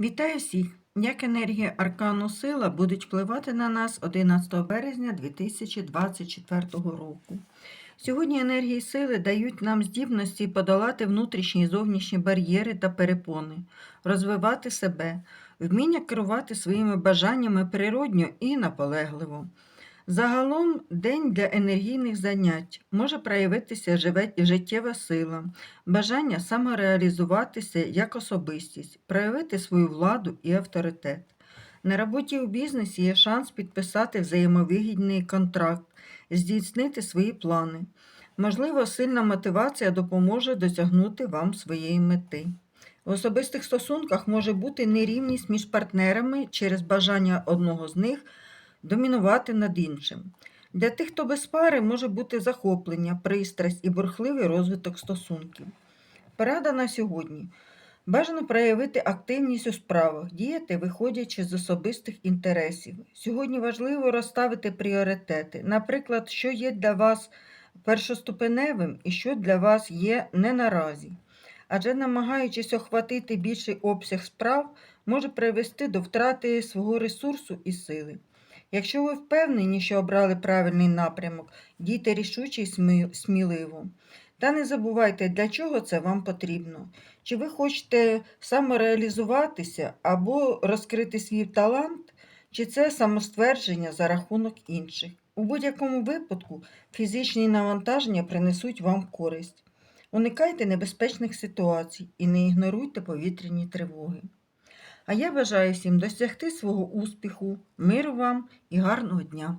Вітаю всіх! Як енергія аркану сила будуть впливати на нас 11 березня 2024 року. Сьогодні енергії сили дають нам здібності подолати внутрішні і зовнішні бар'єри та перепони, розвивати себе, вміння керувати своїми бажаннями природньо і наполегливо. Загалом день для енергійних занять може проявитися життєва сила, бажання самореалізуватися як особистість, проявити свою владу і авторитет. На роботі у бізнесі є шанс підписати взаємовигідний контракт, здійснити свої плани. Можливо, сильна мотивація допоможе досягнути вам своєї мети. В особистих стосунках може бути нерівність між партнерами через бажання одного з них домінувати над іншим. Для тих, хто без пари, може бути захоплення, пристрасть і бурхливий розвиток стосунків. Порада на сьогодні. Бажано проявити активність у справах, діяти, виходячи з особистих інтересів. Сьогодні важливо розставити пріоритети, наприклад, що є для вас першоступеневим і що для вас є не наразі. Адже намагаючись охватити більший обсяг справ, може привести до втрати свого ресурсу і сили. Якщо ви впевнені, що обрали правильний напрямок, дійте рішуче і сміливо. Та не забувайте, для чого це вам потрібно. Чи ви хочете самореалізуватися або розкрити свій талант, чи це самоствердження за рахунок інших. У будь-якому випадку фізичні навантаження принесуть вам користь. Уникайте небезпечних ситуацій і не ігноруйте повітряні тривоги. А я бажаю всім досягти свого успіху, миру вам і гарного дня!